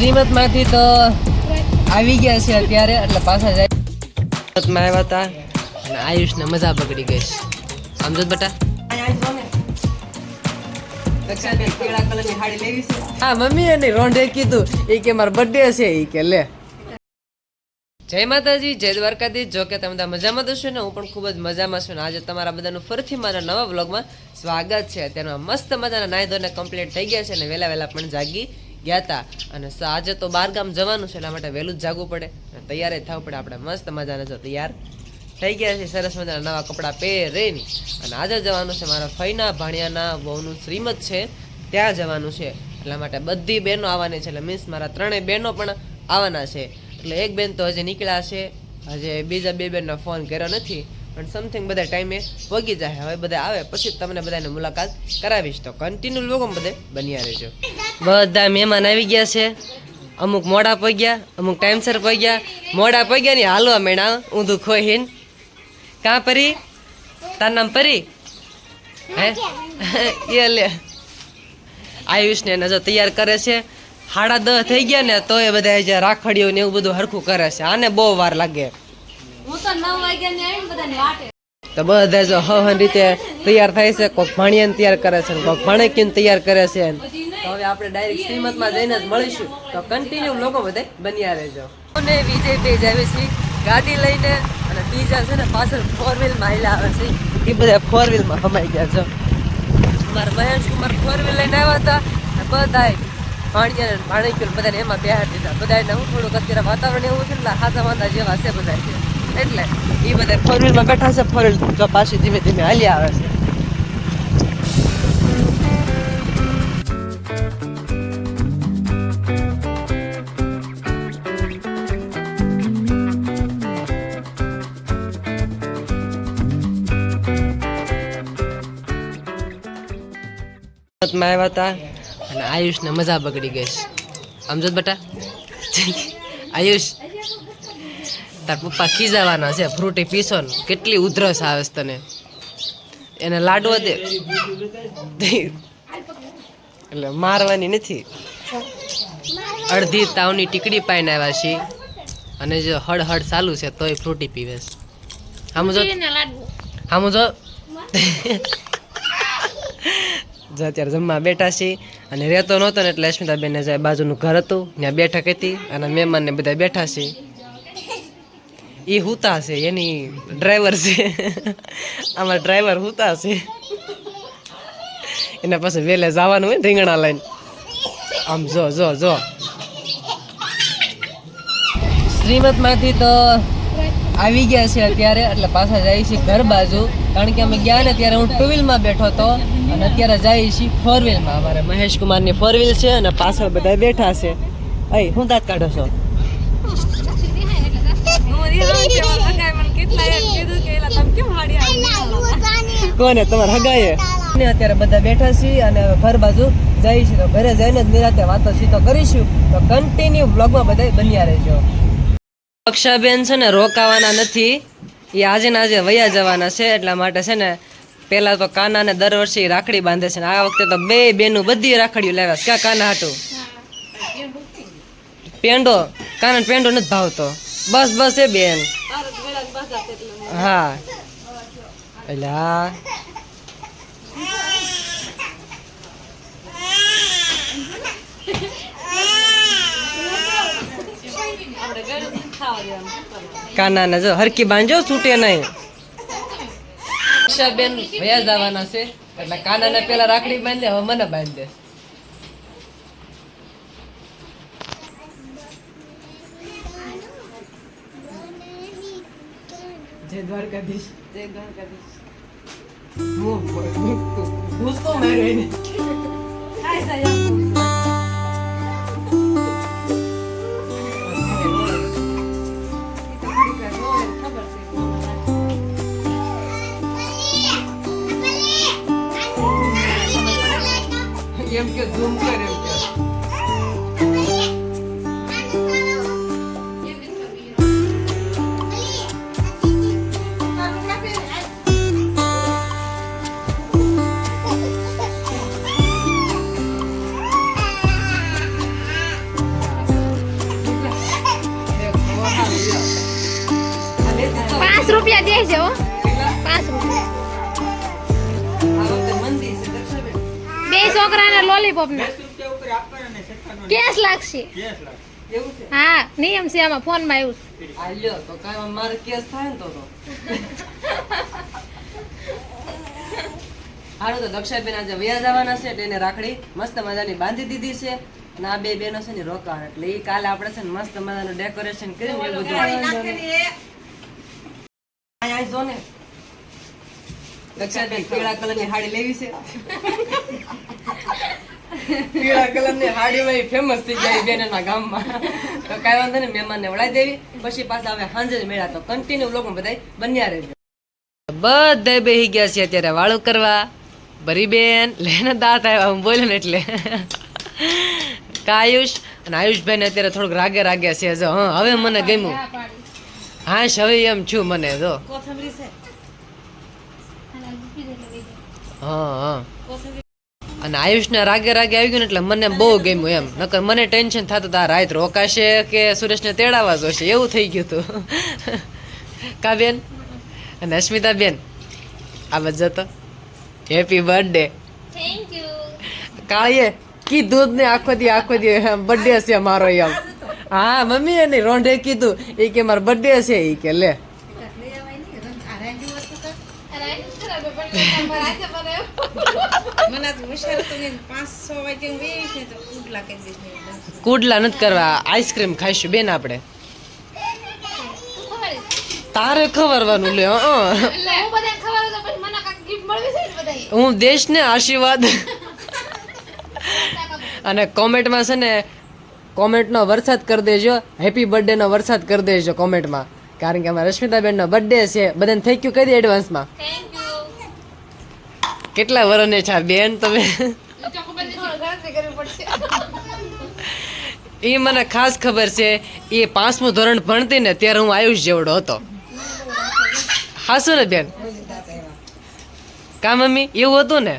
શ્રીમતમાંથી તો આવી ગયા છે અત્યારે એટલે પાછા જાય. શ્રીમતમાં આવ્યા હતા અને આયુષને મજા પકડી ગઈ છે. સમજો બટા? હા મમ્મી અને રોંઢે કીધું. એ કે મારો બર્થડે છે એ કે લે. જય માતાજી જય દ્વારકાધીશ. જો કે તમે બધા મજામાં તો છો ને હું પણ ખૂબ જ મજામાં છું ને. આજે તમારા બધાનું ફરીથી મારા નવા વ્લોગમાં સ્વાગત છે. તેમાં મસ્ત મજાના નાય ધોને કમ્પ્લીટ થઈ ગયા છે અને વહેલા વહેલા પણ જાગી ગયા હતા અને આજે તો બાર ગામ જવાનું છે, એટલા માટે વહેલું જ જાગવું પડે. અને તૈયાર જ થવું પડે, આપણે મસ્ત મજાના જો તૈયાર થઈ ગયા છે સરસ મજાના નવા કપડાં પહેરીને. અને આજે જવાનું છે મારા ફઈના ભાણિયાના બહુનું શ્રીમત છે, ત્યાં જવાનું છે. એટલા માટે બધી બહેનો આવવાની છે, એટલે મીન્સ મારા ત્રણેય બહેનો પણ આવવાના છે. એટલે એક બેન તો હજી નીકળ્યા છે, હજી બીજા બે બેનનો ફોન કર્યો નથી. પણ સમથિંગ બધા ટાઈમે વગી જાય. હવે બધા આવે, પછી તમને બધાને મુલાકાત કરાવીશ. તો કન્ટિન્યુ લોકો બધે બન્યા રહેજો. બધા મહેમાન આવી ગયા છે. અમુક મોડા પગ્યા, અમુક ટાઈમસર પગ્યા. મોડા પગ્યા ને હાલવા મેણા ઊંધું ખોહીન. કાં પરી? તાર નામ પરી? હે? એ લે. આયુષને એને જો તૈયાર કરે છે. સાડા દસ થઈ ગયા ને તો એ બધા જે રાખડીઓ ને એવું બધું હરખું કરે છે. આને બહુ વાર લાગે. હું તો નવ વાગ્યા ની આવીને બધાને વાટે. તો બધા જો હવન રીતે તૈયાર થાય છે કોઈક ભાણિયાને તૈયાર કરે છે કોક ભાણેકીને તૈયાર કરે છે તો હવે આપણે ડાયરેક્ટ શ્રીમતમાં જઈને જ મળીશું. તો કન્ટિન્યુ લોકો બધે બન્યા રહેજો. અને વિજય પેજ આવે છે ગાડી લઈને અને બીજા છે ને પાછળ ફોર વ્હીલમાં હાલ્યા આવે છે. એ બધા ફોર વ્હીલમાં હમાઈ ગયા છે. મારા મહેશ કુમાર ફોર વ્હીલ લઈને આવ્યા હતા અને બધાય ભાણિયા ને ભાણેકીઓ બધાને એમાં બેહાડી દીધા. બધાને હું થોડુંક અત્યારે વાતાવરણ એવું છે ને હાથા વાંધા જેવા છે બધા છે એટલે એ બધા ફોર વ્હીલમાં બેઠા છે ફોર પાછી ધીમે ધીમે હાલી આવે છે. માં આવ્યા હતા અને આયુષને મજા બગડી ગઈ છે. સમજો બેટા. આયુષ તાર પપ્પા ખીજાવાના છે ફ્રૂટી પીસો ને કેટલી ઉધરસ આવે છે તને. એને લાડવો દે. એટલે મારવાની નથી. અડધી તાવની ટીકડી પાઈને આવ્યા છીએ. અને જો હળ હળ ચાલુ છે તોય ફ્રૂટી પીવે છે. આમ જો. આમ જો. જો અત્યારે જમવા બેઠા છીએ. અને રહેતો નહોતો ને એટલે અસ્મિતાબેનને જાય બાજુનું ઘર હતું ત્યાં બેઠક હતી. અને મહેમાનને બધા બેઠા છે એ હુતા છે, એની ડ્રાઈવર છે. આમાં ડ્રાઈવર હુતા છે. એના પાસે વેલે જવાનું હોય રીંગણા લઈને. આમ જો જો જો. શ્રીમદમાંથી તો આવી ગયા છે અત્યારે, એટલે પાછા જાય છે ઘર બાજુ. કારણ કે અમે ગયા ને ત્યારે હું ટુ વ્હીલમાં બેઠો હતો અને અત્યારે જઈએ છીએ ફોર વ્હીલમાં અમારે મહેશ કુમારની ફોર વ્હીલ છે અને પાછળ બધા બેઠા છે. અહીં હું દાંત કાઢો છો? કોને તમારે હગાએ? ને અત્યારે બધા બેઠા છીએ અને ઘર બાજુ જઈએ છે. તો ઘરે જઈને જ નિરાતે વાતો સીતો કરીશું. તો કન્ટિન્યુ બ્લોગમાં બધા બન્યા રહેજો. અક્ષાબેન છે ને રોકાવાના નથી. એ આજે ને આજે વયા જવાના છે. એટલા માટે છે ને પેલા તો કાનાને દર વર્ષે રાખડી બાંધે છે ને આ વખતે તો બે બેનું બધી રાખડીઓ લાવ્યા છે. ક્યાં કાના હાટું? પેંડો. કાના પેંડો નથી ભાવતો. બસ બસ એ બેન. હા એટલે હા કાનાને જો હરકી બાંધજો છૂટે નહીં. બેન ભયા જવાના છે. એટલે કાના ને પેલા રાખડી બાંધે હવે મને બાંધે. જય દ્વારકાધીશ. જય દ્વારકાધીશ. ઘૂસતો માર્યો એને. એમ કે ઝૂમ કર. એમ કે રૂપિયા દે છે હો પાંચ રૂપિયા બે છોકરાને લોલીપોપ ને. કેસ લાગશે? હા નિયમ છે આમાં ફોનમાં આવ્યું છે. તો કાંઈ મારે કેસ થાય ને તો તો હારું તો દક્ષાબેન આજે વ્યાજ આવવાના છે એટલે એને રાખડી મસ્ત મજાની બાંધી દીધી છે અને આ બે બેનો છે ને રોકાણ. એટલે એ કાલે આપણે છે ને મસ્ત મજાનું ડેકોરેશન કરીને બધું જો ને દક્ષાબેન પીળા કલરની હાડી લેવી છે. પીળા કલરની હાડીમાં ફેમસ થઈ જાય બેનના ગામમાં. તો કાંઈ વાંધો નહીં મહેમાનને વળાઈ દેવી. પછી પાછા હવે સાંજે મેળા. તો કન્ટિન્યુ લોકો બધા બન્યા રહેજો. બધા બેહી ગયા છે અત્યારે વાળું કરવા. ભરી બેન લેને દાંત આવ્યા હું બોલ્યો ને એટલે. કા આયુષ અને આયુષભાઈ ને અત્યારે થોડુંક રાગે રાગ્યા છે હવે મને ગમ્યું. હા હવે એમ છું મને જો. હા હા. અને આયુષના રાગે રાગે આવી ગયું ને એટલે મને બહુ ગમ્યું એમ. નકર મને ટેન્શન થતું હતું આ રાત રોકાશે કે સુરેશને તેડાવા જોશે? એવું થઈ ગયું હતું કા બેન? અને અસ્મિતા બેન? આ બધા જતો હેપી બર્થડે થેન્ક યુ કાળીએ કીધું જ ને આખો દી આખો દી બર્થડે છે મારો એમ. હા મમ્મી એને રોંઢે કીધું એ કે મારો બર્થડે છે એ કે લે. કુડલા નથી કરવા આઈસ્ક્રીમ ખાઈશું બેન આપણે તારે ખવરવાનું લે. હું દેશને આશીર્વાદ અને કોમેન્ટમાં છે ને કોમેન્ટનો વરસાદ કરી દેજો. હેપી બર્થડેનો વરસાદ કરી દેજો કોમેન્ટમાં. કારણ કે અમારા રશ્મિતાબેનનો બર્થડે છે. બધાને થઈ ગયું કહી દે એડવાન્સમાં કેટલા વરને છે આ બેન તમે. એ મને ખાસ ખબર છે એ પાંચમું ધોરણ ભણતી ને ત્યારે હું આયુષ જેવડો હતો. હાસુ ને બેન? કા મમ્મી? એવું હતું ને?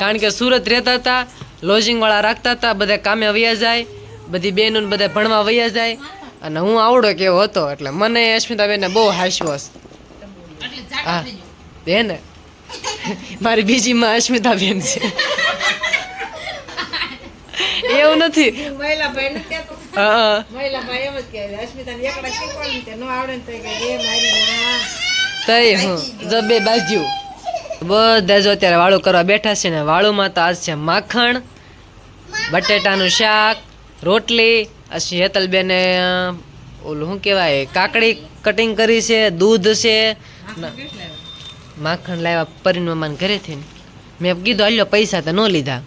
કારણ કે સુરત રહેતા હતા લોજિંગ વાળા રાખતા હતા બધા કામે વયા જાય બધી બેનો બધા ભણવા વયા જાય. અને હું આવડો કેવો હતો એટલે મને અસ્મિતાબેનને બહુ હાસ્યો હા હે. ને મારી બીજી માં અસ્મિતાબેન છે. એવું નથી. હા. તઈ હું જો બે બાજુ. બધા જો અત્યારે વાળું કરવા બેઠા છે ને વાળુમાં તો આજ છે માખણ બટેટાનું શાક, રોટલી હેતલબેને ઓલું શું કહેવાય, કાકડી કટિંગ કરી છે, દૂધ છે. માખણ લાવ્યા પરીન મમાન ઘરેથી મેં કીધું, હાલ્યો, પૈસા તો ન લીધા.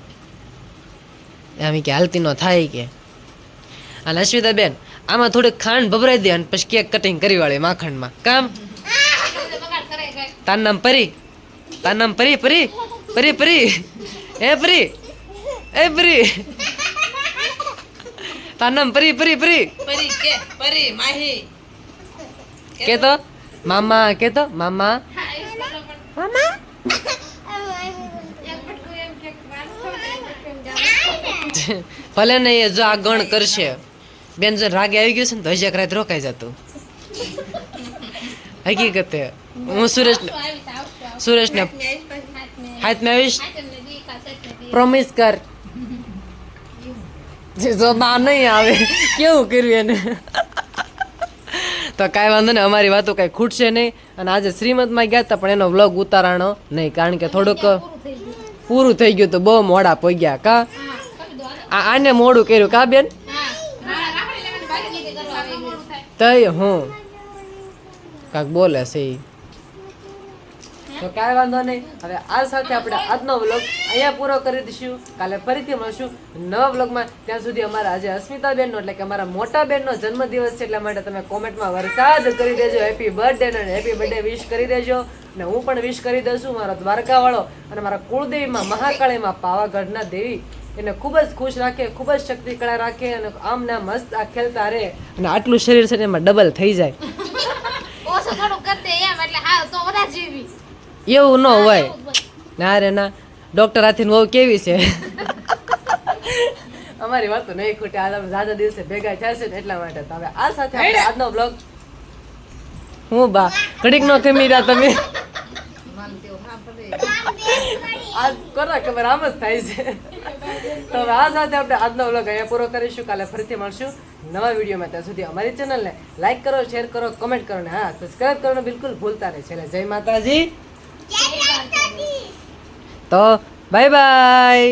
એમ કે, હાલતી નો થાય કે. અને અશ્વિતાબેન આમાં થોડીક ખાંડ ભભરાઈ દે અને પછી કેક કટિંગ કરી વાળી માખણમાં. કામ. તાર નામ પરી? તાર નામ પરી? પરી? પરી પરી? એ પરી? એ પરી તાનમ નામ પરી પરી પરી પરી કે પરી માહી કે તો મામા કે તો મામા જાવ. ભલે ને જો આ ગણ કરશે. બેન જો રાગે આવી ગયું છે ને તો હજી એક રાત રોકાઈ જતું. હકીકતે. હું સુરેશ. સુરેશને હાથમાં આવીશ. પ્રોમિસ કર. જે જો બા નહીં આવે કેવું કર્યું એને તો કાંઈ વાંધો નહીં અમારી વાતો કાંઈ ખૂટશે નહીં અને આજે શ્રીમદમાં ગયા હતા પણ એનો વ્લોગ ઉતારાણો નહીં કારણ કે થોડુંક પૂરું થઈ ગયું. તો બહુ મોડા પહોંચ્યા કા. આ આને મોડું કર્યું કા બેન તય હા, કાંક બોલે છે તો કાંઈ વાંધો નહીં. હવે આ સાથે આપણે આજનો વ્લોગ અહીંયા પૂરો કરી દઈશું. કાલે ફરીથી મળશું નવા વ્લોગમાં ત્યાં સુધી અમારા આજે અસ્મિતાબેનનો, એટલે કે અમારા મોટા બેનનો જન્મદિવસ છે એટલા માટે તમે કોમેન્ટમાં વરસાદ કરી દેજો. હેપી બર્થડે અને હેપી બર્થડે વિશ કરી દેજો. અને હું પણ વિશ કરી દઉં છું મારો દ્વારકાવાળો અને મારા કુળદેવીમાં, મહાકાળીમાં, પાવાગઢના દેવી. એને ખૂબ જ ખુશ રાખે, ખૂબ જ શક્તિ કળા રાખે અને આમ ના મસ્ત આ ખેલતા રહે. અને આટલું શરીર છે એમાં ડબલ થઈ જાય. ઓછો થોડું કરી એમ, એટલે હા, તો વધારે જીવી. એવું ન હોય. ના રે ના. ડોક્ટર હાથીને બહુ કેવી છે? અમારી વાતો નહીં ખોટી. આ તમે દાદા દિવસે ભેગા થશે ને એટલા માટે તો હવે આ સાથે આપણે આજનો બ્લોગ હું બા? ઘડીક નો ખમી રહ્યા તમે. આજ કોના ખબર? આમ જ થાય છે. તો હવે આ સાથે આપણે આજનો વ્લોગ અહીંયા પૂરો કરીશું. કાલે ફરીથી મળશું નવા વિડીયોમાં ત્યાં સુધી અમારી ચેનલને લાઈક કરો શેર કરો કમેન્ટ કરો ને હા સબસ્ક્રાઇબ કરવાનું બિલકુલ ભૂલતા નહીં. છેલ્લે જય માતાજી. તો બાય બાય